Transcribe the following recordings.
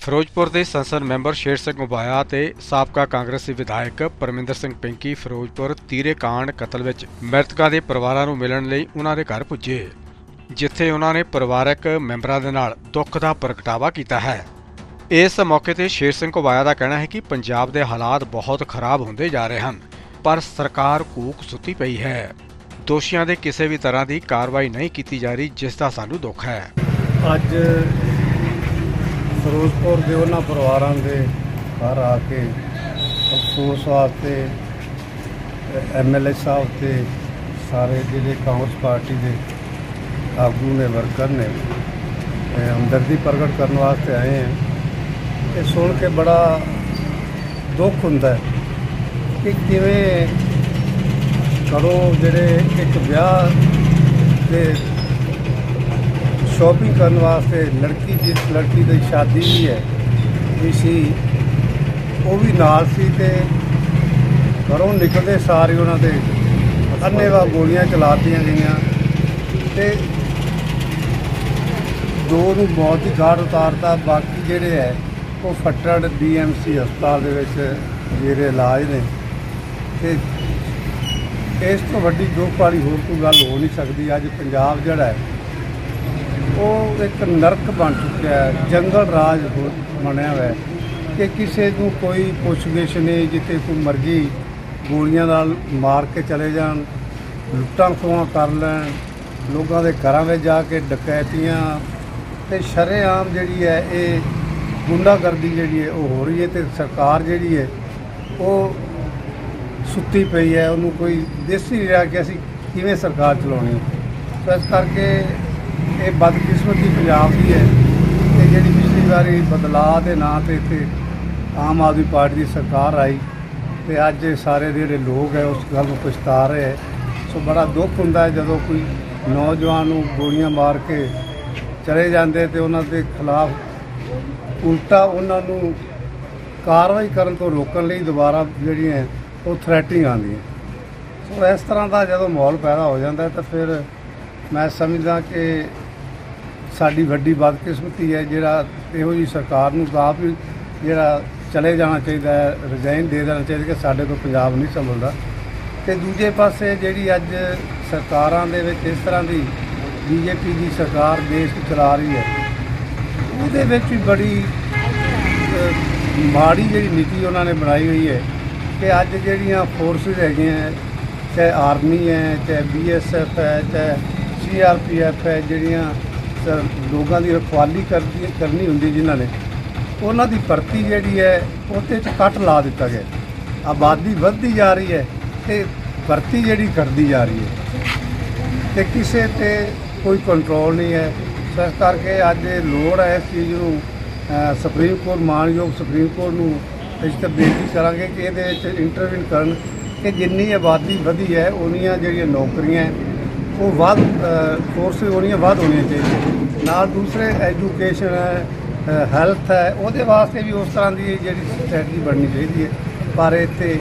ਫਿਰੋਜ਼ਪੁਰ ਦੇ ਸੰਸਦ ਮੈਂਬਰ ਸ਼ੇਰ ਸਿੰਘ ਉਬਾਇਆ ਤੇ ਸਾਬਕਾ ਕਾਂਗਰਸੀ ਵਿਧਾਇਕ ਪਰਮਿੰਦਰ ਸਿੰਘ ਪਿੰਕੀ ਫਿਰੋਜ਼ਪੁਰ ਤੀਰੇ ਕਾਂਡ ਕਤਲ ਵਿੱਚ ਮ੍ਰਿਤਕਾਂ ਦੇ ਪਰਿਵਾਰਾਂ ਨੂੰ ਮਿਲਣ ਲਈ ਉਹਨਾਂ ਦੇ ਘਰ ਪੁੱਜੇ, ਜਿੱਥੇ ਉਹਨਾਂ ਨੇ ਪਰਿਵਾਰਕ ਮੈਂਬਰਾਂ ਦੇ ਨਾਲ ਦੁੱਖ ਦਾ ਪ੍ਰਗਟਾਵਾ ਕੀਤਾ ਹੈ। ਇਸ ਮੌਕੇ ਤੇ ਸ਼ੇਰ ਸਿੰਘ ਉਬਾਇਆ ਦਾ ਕਹਿਣਾ ਹੈ ਕਿ ਪੰਜਾਬ ਦੇ ਹਾਲਾਤ ਬਹੁਤ ਖਰਾਬ ਹੁੰਦੇ ਜਾ ਰਹੇ ਹਨ, ਪਰ ਸਰਕਾਰ ਕੂਕ ਸੁੱਤੀ ਪਈ ਹੈ। ਦੋਸ਼ੀਆਂ ਦੇ ਕਿਸੇ ਵੀ ਤਰ੍ਹਾਂ ਦੀ ਕਾਰਵਾਈ ਨਹੀਂ ਕੀਤੀ ਜਾ ਰਹੀ, ਜਿਸ ਦਾ ਸਾਨੂੰ ਦੁੱਖ ਹੈ। ਅੱਜ ਫਿਰੋਜ਼ਪੁਰ ਦੇ ਉਹਨਾਂ ਪਰਿਵਾਰਾਂ ਦੇ ਘਰ ਆ ਕੇ ਅਫਸੋਸ ਵਾਸਤੇ ਐਮਐਲਏ ਸਾਹਿਬ ਤੇ ਸਾਰੇ ਜਿਹੜੇ ਕਾਂਗਰਸ ਪਾਰਟੀ ਦੇ ਆਗੂ ਨੇ, ਵਰਕਰ ਨੇ ਹਮਦਰਦੀ ਪ੍ਰਗਟ ਕਰਨ ਵਾਸਤੇ ਆਏ ਹਨ ਇਹ ਸੁਣ ਕੇ ਬੜਾ ਦੁੱਖ ਹੁੰਦਾ ਕਿ ਕਿਵੇਂ ਕਰੋ ਜਿਹੜੇ ਇੱਕ ਵਿਆਹ ਦੇ ਸ਼ਾਪਿੰਗ ਕਰਨ ਵਾਸਤੇ ਲੜਕੀ ਜਿਸ ਲੜਕੀ ਦੀ ਸ਼ਾਦੀ ਵੀ ਹੈ। ਵੀ ਸੀ। ਉਹ ਵੀ ਨਾਲ ਸੀ ਤੇ ਘਰੋਂ ਨਿਕਲਦੇ ਸਾਰੇ ਉਹਨਾਂ ਦੇ ਅੰਨੇਵਾ ਗੋਲੀਆਂ ਚਲਾਤੀਆਂ ਗਈਆਂ। ਤੇ ਦੋ ਨੂੰ ਮੌਤ ਦੀ ਘਾਟ ਉਤਾਰਤਾ। ਬਾਕੀ ਜਿਹੜੇ ਹੈ, ਉਹ ਫੱਟੜ ਬੀਐਮਸੀ ਹਸਪਤਾਲ ਦੇ ਵਿੱਚ ਜਿਹੜੇ ਇਲਾਜ ਨੇ। ਤੇ ਇਸ ਤੋਂ ਵੱਡੀ ਦੁੱਖ ਵਾਲੀ ਹੋਰ ਕੋਈ ਗੱਲ ਹੋ ਨਹੀਂ ਸਕਦੀ। ਅੱਜ ਪੰਜਾਬ ਜਿਹੜਾ ਹੈ ਉਹ ਇੱਕ ਨਰਕ ਬਣ ਚੁੱਕਿਆ ਹੈ, ਜੰਗਲ ਰਾਜ ਹੋ- ਬਣਿਆ ਹੋਇਆ ਹੈ ਕਿ ਕਿਸੇ ਨੂੰ ਕੋਈ ਪੁੱਛਗਿਛ ਨਹੀਂ, ਜਿੱਥੇ ਕੋਈ ਮਰਜ਼ੀ ਗੋਲੀਆਂ ਨਾਲ ਮਾਰ ਕੇ ਚਲੇ ਜਾਣ, ਲੁੱਟਾਂ ਖੋਹਾਂ ਕਰ ਲੈਣ, ਲੋਕਾਂ ਦੇ ਘਰਾਂ ਵਿੱਚ ਜਾ ਕੇ ਡਕੈਤੀਆਂ ਤੇ ਸ਼ਰੇਆਮ ਜਿਹੜੀ ਹੈ ਇਹ ਗੁੰਡਾਗਰਦੀ ਜਿਹੜੀ ਹੈ ਉਹ ਹੋ ਰਹੀ ਹੈ ਤੇ ਸਰਕਾਰ ਜਿਹੜੀ ਹੈ ਉਹ ਸੁੱਤੀ ਪਈ ਹੈ, ਉਹਨੂੰ ਕੋਈ ਦੇਸੀ ਰਿਹਾ ਕਿ ਅਸੀਂ ਕਿਵੇਂ ਸਰਕਾਰ ਚਲਾਉਣੀ ਹੈ। ਇਸ ਕਰਕੇ ਇਹ ਬਦਕਿਸਮਤੀ ਪੰਜਾਬ ਦੀ ਹੈ ਤੇ ਜਿਹੜੀ ਪਿਛਲੀ ਵਾਰੀ ਬਦਲਾਅ ਦੇ ਨਾਂ ਤੇ ਇੱਥੇ ਆਮ ਆਦਮੀ ਪਾਰਟੀ ਦੀ ਸਰਕਾਰ ਆਈ ਤੇ ਅੱਜ ਇਹ ਸਾਰੇ ਜਿਹੜੇ ਲੋਕ ਹੈ ਉਸ ਗੱਲ ਨੂੰ ਪਛਤਾ ਰਹੇ ਹੈ। ਸੋ ਬੜਾ ਦੁੱਖ ਹੁੰਦਾ ਹੈ ਜਦੋਂ ਕੋਈ ਨੌਜਵਾਨ ਨੂੰ ਗੋਲੀਆਂ ਮਾਰ ਕੇ ਚਲੇ ਜਾਂਦੇ ਤੇ ਉਹਨਾਂ ਦੇ ਖਿਲਾਫ ਉਲਟਾ ਉਹਨਾਂ ਨੂੰ ਕਾਰਵਾਈ ਕਰਨ ਤੋਂ ਰੋਕਣ ਲਈ ਦੁਬਾਰਾ ਜਿਹੜੀਆਂ ਹੈ, ਉਹ ਥ੍ਰੈਟਿੰਗ ਆਉਂਦੀਆਂ। ਸੋ ਇਸ ਤਰ੍ਹਾਂ ਦਾ ਜਦੋਂ ਮਾਹੌਲ ਪੈਦਾ ਹੋ ਜਾਂਦਾ ਤਾਂ ਫਿਰ ਮੈਂ ਸਮਝਦਾ ਕਿ ਸਾਡੀ ਵੱਡੀ ਬਦਕਿਸਮਤੀ ਹੈ, ਜਿਹੜਾ ਇਹੋ ਜੀ ਸਰਕਾਰ ਨੂੰ ਤਾਂ ਆਪ ਹੀ ਜਿਹੜਾ ਚਲੇ ਜਾਣਾ ਚਾਹੀਦਾ ਹੈ ਰਿਜ਼ਾਈਨ ਦੇ ਦੇਣਾ ਚਾਹੀਦਾ ਕਿ ਸਾਡੇ ਤੋਂ ਪੰਜਾਬ ਨਹੀਂ ਸੰਭਲਦਾ। ਤੇ ਦੂਜੇ ਪਾਸੇ ਜਿਹੜੀ ਅੱਜ ਸਰਕਾਰਾਂ ਦੇ ਵਿੱਚ ਇਸ ਤਰ੍ਹਾਂ ਦੀ ਬੀਜੇਪੀ ਦੀ ਸਰਕਾਰ ਦੇਸ਼ ਚਲਾ ਰਹੀ ਹੈ, ਉਹਦੇ ਵਿੱਚ ਵੀ ਬੜੀ ਮਾੜੀ ਜਿਹੜੀ ਨੀਤੀ ਉਹਨਾਂ ਨੇ ਬਣਾਈ ਹੋਈ ਹੈ ਕਿ ਅੱਜ ਜਿਹੜੀਆਂ ਫੋਰਸਿਸ ਹੈਗੀਆਂ, ਚਾਹੇ ਆਰਮੀ ਹੈ, ਚਾਹੇ ਬੀਐਸਐਫ ਹੈ, ਚਾਹੇ ਸੀਆਰਪੀਐਫ ਹੈ ਜਿਹੜੀਆਂ ਸ- ਲੋਕਾਂ ਦੀ ਰਖਵਾਲੀ ਕਰਦੀ ਕਰਨੀ ਹੁੰਦੀ ਜਿਨ੍ਹਾਂ ਨੇ ਉਹਨਾਂ ਦੀ ਭਰਤੀ ਜਿਹੜੀ ਹੈ ਉਹਦੇ 'ਚ ਕੱਟ ਲਾ ਦਿੱਤਾ ਗਿਆ। ਆਬਾਦੀ ਵੱਧਦੀ ਜਾ ਰਹੀ ਹੈ ਤੇ ਭਰਤੀ ਜਿਹੜੀ ਕਰਦੀ ਜਾ ਰਹੀ ਹੈ। ਤੇ ਕਿਸੇ ਤੇ ਕੋਈ ਕੰਟਰੋਲ ਨਹੀਂ ਹੈ। ਸੋ ਇਸ ਕਰਕੇ ਅੱਜ ਇਹ ਲੋੜ ਹੈ ਇਸ ਚੀਜ਼ ਨੂੰ ਅ, ਸੁਪਰੀਮ ਕੋਰਟ ਮਾਨਯੋਗ ਸੁਪਰੀਮ ਕੋਰਟ ਨੂੰ ਇਸ ਤੇ ਬੇਨਤੀ ਕਰਾਂਗੇ ਕਿ ਇਹਦੇ ਵਿੱਚ ਇੰਟਰਵਿਊ ਕਰਨ ਕਿ ਜਿੰਨੀ ਆਬਾਦੀ ਵਧੀ ਹੈ ਉਨੀਆਂ ਜਿਹੜੀਆਂ ਨੌਕਰੀਆਂ ਹੈ, ਉਹ ਵੱਧ ਫੋਰਸ ਉਨੀਆਂ ਵੱਧ ਹੋਣੀਆਂ ਚਾਹੀਦੀਆਂ। ਨਾਲ ਦੂਸਰੇ ਐਜੂਕੇਸ਼ਨ ਹੈ ਹੈਲਥ ਹੈ, ਉਹਦੇ ਵਾਸਤੇ ਵੀ ਉਸ ਤਰ੍ਹਾਂ ਦੀ ਜਿਹੜੀ ਸਟ੍ਰੈਟਜੀ ਬਣਨੀ ਚਾਹੀਦੀ ਹੈ। ਪਰ ਇੱਥੇ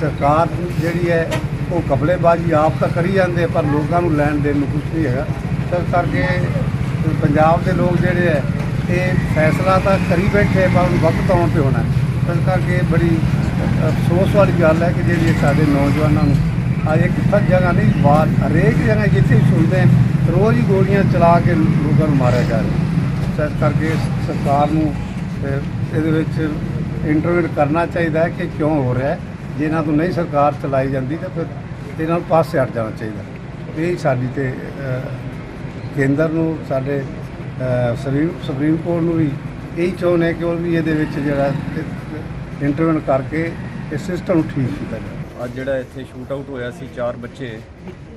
ਸਰਕਾਰ ਜਿਹੜੀ ਹੈ, ਉਹ ਕਬਲੇਬਾਜ਼ੀ ਆਪ ਤਾਂ ਕਰੀ ਜਾਂਦੇ ਪਰ ਲੋਕਾਂ ਨੂੰ ਲੈਣ ਦੇਣ ਨੂੰ ਕੁਝ ਨਹੀਂ ਹੈਗਾ। ਇਸ ਕਰਕੇ ਪੰਜਾਬ ਦੇ ਲੋਕ ਜਿਹੜੇ ਹੈ, ਇਹ ਫੈਸਲਾ ਤਾਂ ਕਰੀ ਬੈਠੇ ਪਰ ਉਹਨੂੰ ਵਕਤ ਆਉਣ ਤੇ ਹੋਣਾ ਹੈ। ਇਸ ਕਰਕੇ ਬੜੀ ਅਫਸੋਸ ਵਾਲੀ ਗੱਲ ਹੈ ਕਿ ਜਿਹੜੀ ਸਾਡੇ ਨੌਜਵਾਨਾਂ ਨੂੰ ਅੱਜ ਇੱਕ ਥੱਕ ਜਗ੍ਹਾ ਨਹੀਂ ਬਾਹਰ ਹਰੇਕ ਜਗ੍ਹਾ ਜਿੱਥੇ ਵੀ ਸੁਣਦੇ ਹਾਂ ਰੋਜ਼ ਹੀ ਗੋਲੀਆਂ ਚਲਾ ਕੇ ਲੋਕਾਂ ਨੂੰ ਮਾਰਿਆ ਜਾ ਰਿਹਾ। ਸੋ ਇਸ ਕਰਕੇ ਸਰਕਾਰ ਨੂੰ ਇਹਦੇ ਵਿੱਚ ਇੰਟਰਵਿਊ ਕਰਨਾ ਚਾਹੀਦਾ ਹੈ ਕਿ ਕਿਉਂ ਹੋ ਰਿਹਾ ਹੈ। ਜੇ ਇਹਨਾਂ ਤੋਂ ਨਹੀਂ ਸਰਕਾਰ ਚਲਾਈ ਜਾਂਦੀ ਤਾਂ ਫਿਰ ਇਹਨਾਂ ਨੂੰ ਪਾਸੇ ਹਟ ਜਾਣਾ ਚਾਹੀਦਾ। ਇਹ ਸਾਡੀ ਤੇ ਕੇਂਦਰ ਨੂੰ ਸਾਡੇ ਅਹ, ਸੁਪਰੀਮ ਸੁਪਰੀਮ ਕੋਰਟ ਨੂੰ ਵੀ ਇਹੀ ਚਾਹੁੰਦੇ ਕਿ ਉਹ ਵੀ ਇਹਦੇ ਵਿੱਚ ਜਿਹੜਾ ਇੰਟਰਵਿਊ ਕਰਕੇ ਇਹ ਸਿਸਟਮ ਨੂੰ ਠੀਕ ਕੀਤਾ ਜਾਵੇ। ਅੱਜ ਜਿਹੜਾ ਇੱਥੇ ਸ਼ੂਟ ਆਊਟ ਹੋਇਆ ਸੀ ਚਾਰ ਬੱਚੇ,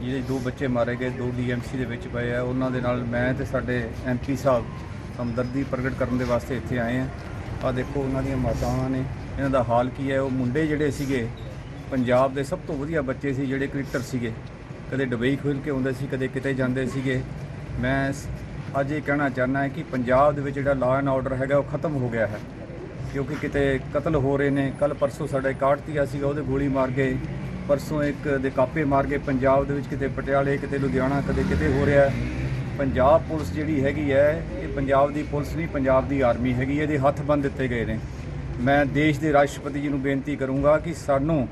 ਜਿਹਦੇ ਦੋ ਬੱਚੇ ਮਾਰੇ ਗਏ, ਦੋ ਡੀਐਮਸੀ ਦੇ ਵਿੱਚ ਪਏ ਆ। ਉਹਨਾਂ ਦੇ ਨਾਲ ਮੈਂ ਤੇ ਸਾਡੇ ਐਮਪੀ ਸਾਹਿਬ ਹਮਦਰਦੀ ਪ੍ਰਗਟ ਕਰਨ ਦੇ ਵਾਸਤੇ ਇੱਥੇ ਆਏ ਆ। ਆ ਦੇਖੋ ਉਹਨਾਂ ਦੀਆਂ ਮਾਤਾਵਾਂ ਨੇ। ਇਹਨਾਂ ਦਾ ਹਾਲ ਕੀ ਹੈ? ਉਹ ਮੁੰਡੇ ਜਿਹੜੇ ਸੀਗੇ, ਪੰਜਾਬ ਦੇ ਸਭ ਤੋਂ ਵਧੀਆ ਬੱਚੇ ਸੀ, ਜਿਹੜੇ ਕ੍ਰਿਕਟਰ ਸੀਗੇ। ਕਦੇ ਦੁਬਈ ਖੇਲ ਕੇ ਆਉਂਦੇ ਸੀ, ਕਦੇ ਕਿਤੇ ਜਾਂਦੇ ਸੀਗੇ। ਮੈਂ ਅੱਜ ਇਹ ਕਹਿਣਾ ਚਾਹੁੰਦਾ ਹਾਂ ਕਿ ਪੰਜਾਬ ਦੇ ਵਿੱਚ ਜਿਹੜਾ ਲਾਅ ਐਂਡ ਆਰਡਰ ਹੈਗਾ, ਉਹ ਖਤਮ ਹੋ ਗਿਆ ਹੈ। ਕਿਉਂਕਿ ਕਿਤੇ ਕਤਲ ਹੋ ਰਹੇ ਨੇ। ਕੱਲ ਪਰਸੋਂ ਸਾਡਾ ਇੱਕ ਆੜਤੀਆ ਸੀਗਾ, ਉਹਦੇ ਗੋਲੀ ਮਾਰ ਗਏ। ਪਰਸੋਂ ਇੱਕ ਦੇ ਕਾਪੇ ਮਾਰ ਗਏ। ਪੰਜਾਬ ਦੇ ਵਿੱਚ ਕਿਤੇ ਪਟਿਆਲੇ, ਕਿਤੇ ਲੁਧਿਆਣਾ, ਕਦੇ ਕਿਤੇ ਹੋ ਰਿਹਾ। ਪੰਜਾਬ ਪੁਲਿਸ ਜਿਹੜੀ ਹੈਗੀ ਹੈ, ਇਹ ਪੰਜਾਬ ਦੀ ਪੁਲਿਸ ਨਹੀਂ, ਪੰਜਾਬ ਦੀ ਆਰਮੀ ਹੈਗੀ ਇਹਦੇ ਹੱਥ ਬੰਨ ਦਿੱਤੇ ਗਏ ਨੇ। ਮੈਂ ਦੇਸ਼ ਦੇ ਰਾਸ਼ਟਰਪਤੀ ਜੀ ਨੂੰ ਬੇਨਤੀ ਕਰੂੰਗਾ ਕਿ ਸਾਨੂੰ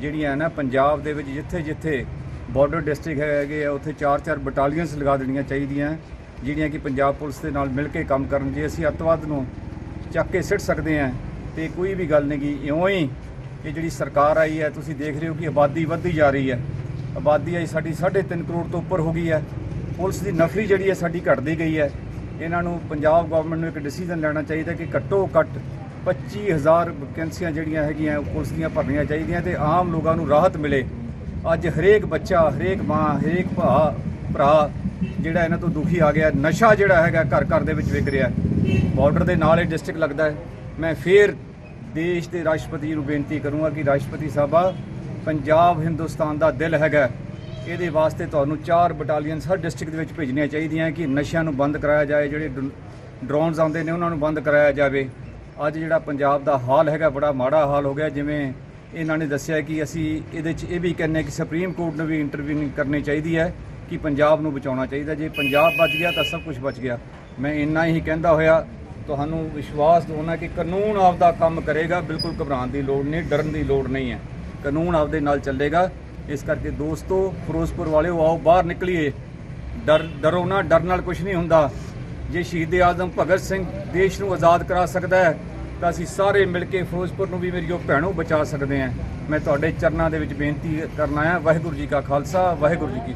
ਜਿਹੜੀਆਂ ਨਾ ਪੰਜਾਬ ਦੇ ਵਿੱਚ ਜਿੱਥੇ ਜਿੱਥੇ ਬਾਰਡਰ ਡਿਸਟ੍ਰਿਕਟ ਹੈਗੇ ਆ, ਉੱਥੇ ਚਾਰ ਚਾਰ ਬਟਾਲੀਅਨਸ ਲਗਾ ਦੇਣੀਆਂ ਚਾਹੀਦੀਆਂ, ਜਿਹੜੀਆਂ ਕਿ ਪੰਜਾਬ ਪੁਲਿਸ ਦੇ ਨਾਲ ਮਿਲ ਕੇ ਕੰਮ ਕਰਨ ਜੇ ਅਸੀਂ ਅੱਤਵਾਦ ਨੂੰ ਚੱਕ ਕੇ ਸਿੱਟ ਸਕਦੇ ਹਾਂ ਤੇ ਕੋਈ ਵੀ ਗੱਲ ਨਹੀਂ ਗੀ, ਇਉਂ ਹੀ ਇਹ ਜਿਹੜੀ ਸਰਕਾਰ ਆਈ ਹੈ, ਤੁਸੀਂ ਦੇਖ ਰਹੇ ਹੋ ਕਿ ਆਬਾਦੀ ਵੱਧਦੀ ਜਾ ਰਹੀ ਹੈ। ਆਬਾਦੀ ਆਈ ਸਾਡੀ 3.5 ਕਰੋੜ ਤੋਂ ਉੱਪਰ ਹੋ ਗਈ ਹੈ। ਪੁਲਿਸ ਦੀ ਨਫਰੀ ਜਿਹੜੀ ਹੈ, ਸਾਡੀ ਘਟਦੀ ਗਈ ਹੈ। ਇਹਨਾਂ ਨੂੰ ਪੰਜਾਬ ਗਵਰਨਮੈਂਟ ਨੂੰ ਇੱਕ ਡਿਸੀਜਨ ਲੈਣਾ ਚਾਹੀਦਾ ਕਿ ਘੱਟੋ ਘੱਟ 25000 ਵੈਕੈਂਸੀਆਂ ਜਿਹੜੀਆਂ ਹੈਗੀਆਂ, ਉਹ ਪੁਲਿਸ ਦੀਆਂ ਭਰਨੀਆਂ ਚਾਹੀਦੀਆਂ ਤੇ ਆਮ ਲੋਕਾਂ ਨੂੰ ਰਾਹਤ ਮਿਲੇ। ਅੱਜ ਹਰੇਕ ਬੱਚਾ, ਹਰੇਕ ਮਾਂ, ਹਰੇਕ ਭਾ, ਭਰਾ ਜਿਹੜਾ ਇਹਨਾਂ ਤੋਂ ਦੁਖੀ ਆ ਗਿਆ, ਨਸ਼ਾ ਜਿਹੜਾ ਹੈਗਾ ਘਰ ਘਰ ਦੇ ਵਿੱਚ ਵਿਕ ਰਿਹਾ। ਬਾਰਡਰ ਦੇ ਨਾਲ ਇਹ ਡਿਸਟ੍ਰਿਕਟ ਲੱਗਦਾ ਹੈ। ਮੈਂ ਫੇਰ ਦੇਸ਼ ਦੇ ਰਾਸ਼ਟਰਪਤੀ ਜੀ ਨੂੰ ਬੇਨਤੀ ਕਰੂੰਗਾ ਕਿ ਰਾਸ਼ਟਰਪਤੀ ਸਾਹਿਬਾ, ਪੰਜਾਬ ਹਿੰਦੁਸਤਾਨ ਦਾ ਦਿਲ ਹੈਗਾ ਇਹਦੇ ਵਾਸਤੇ ਤੁਹਾਨੂੰ ਚਾਰ ਬਟਾਲੀਅਨਸ ਹਰ ਡਿਸਟ੍ਰਿਕਟ ਦੇ ਵਿੱਚ ਭੇਜਣੀਆਂ ਚਾਹੀਦੀਆਂ ਕਿ ਨਸ਼ਿਆਂ ਨੂੰ ਬੰਦ ਕਰਾਇਆ ਜਾਏ, ਜਿਹੜੇ ਡਰੋਨਸ ਆਉਂਦੇ ਨੇ ਉਹਨਾਂ ਨੂੰ ਬੰਦ ਕਰਾਇਆ ਜਾਵੇ। ਅੱਜ ਜਿਹੜਾ ਪੰਜਾਬ ਦਾ ਹਾਲ ਹੈਗਾ, ਬੜਾ ਮਾੜਾ ਹਾਲ ਹੋ ਗਿਆ, ਜਿਵੇਂ ਇਹਨਾਂ ਨੇ ਦੱਸਿਆ ਕਿ ਅਸੀਂ ਇਹਦੇ 'ਚ ਇਹ ਵੀ ਕਹਿੰਦੇ ਕਿ ਸੁਪਰੀਮ ਕੋਰਟ ਨੂੰ ਵੀ ਇੰਟਰਵਿਊ ਕਰਨੀ ਚਾਹੀਦੀ ਹੈ ਕਿ ਪੰਜਾਬ ਨੂੰ ਬਚਾਉਣਾ ਚਾਹੀਦਾ। ਜੇ ਪੰਜਾਬ ਬਚ ਗਿਆ ਤਾਂ ਸਭ ਕੁਝ ਬਚ ਗਿਆ। ਮੈਂ ਇੰਨਾ ਹੀ ਕਹਿੰਦਾ ਹੋਇਆ, ਤੁਹਾਨੂੰ ਵਿਸ਼ਵਾਸ ਦਿਵਾਉਣਾ ਕਿ ਕਾਨੂੰਨ ਆਪਦਾ ਕੰਮ ਕਰੇਗਾ, ਬਿਲਕੁਲ ਘਬਰਾਉਣ ਦੀ ਲੋੜ ਨਹੀਂ, ਡਰਨ ਦੀ ਲੋੜ ਨਹੀਂ ਹੈ। ਕਾਨੂੰਨ ਆਪਦੇ ਨਾਲ ਚੱਲੇਗਾ। ਇਸ ਕਰਕੇ ਦੋਸਤੋ, ਫਿਰੋਜ਼ਪੁਰ ਵਾਲਿਓ, ਆਓ, ਬਾਹਰ ਨਿਕਲੀਏ। ਡਰ, ਡਰੋ ਨਾ ਡਰ ਨਾਲ ਕੁਝ ਨਹੀਂ ਹੁੰਦਾ। ਜੇ ਸ਼ਹੀਦ ਆਜ਼ਮ ਭਗਤ ਸਿੰਘ ਦੇਸ਼ ਨੂੰ ਆਜ਼ਾਦ ਕਰਾ ਸਕਦਾ ਹੈ, ਤਾਂ ਅਸੀਂ ਸਾਰੇ ਮਿਲ ਕੇ ਫਿਰੋਜ਼ਪੁਰ ਨੂੰ ਵੀ ਮੇਰੀਓ ਭੈਣੋ ਬਚਾ ਸਕਦੇ ਹਾਂ। ਮੈਂ ਤੁਹਾਡੇ ਚਰਨਾਂ ਦੇ ਵਿੱਚ ਬੇਨਤੀ ਕਰਨਾ ਹੈ ਵਾਹਿਗੁਰੂ ਜੀ ਕਾ ਖਾਲਸਾ, ਵਾਹਿਗੁਰੂ ਜੀ ਕੀ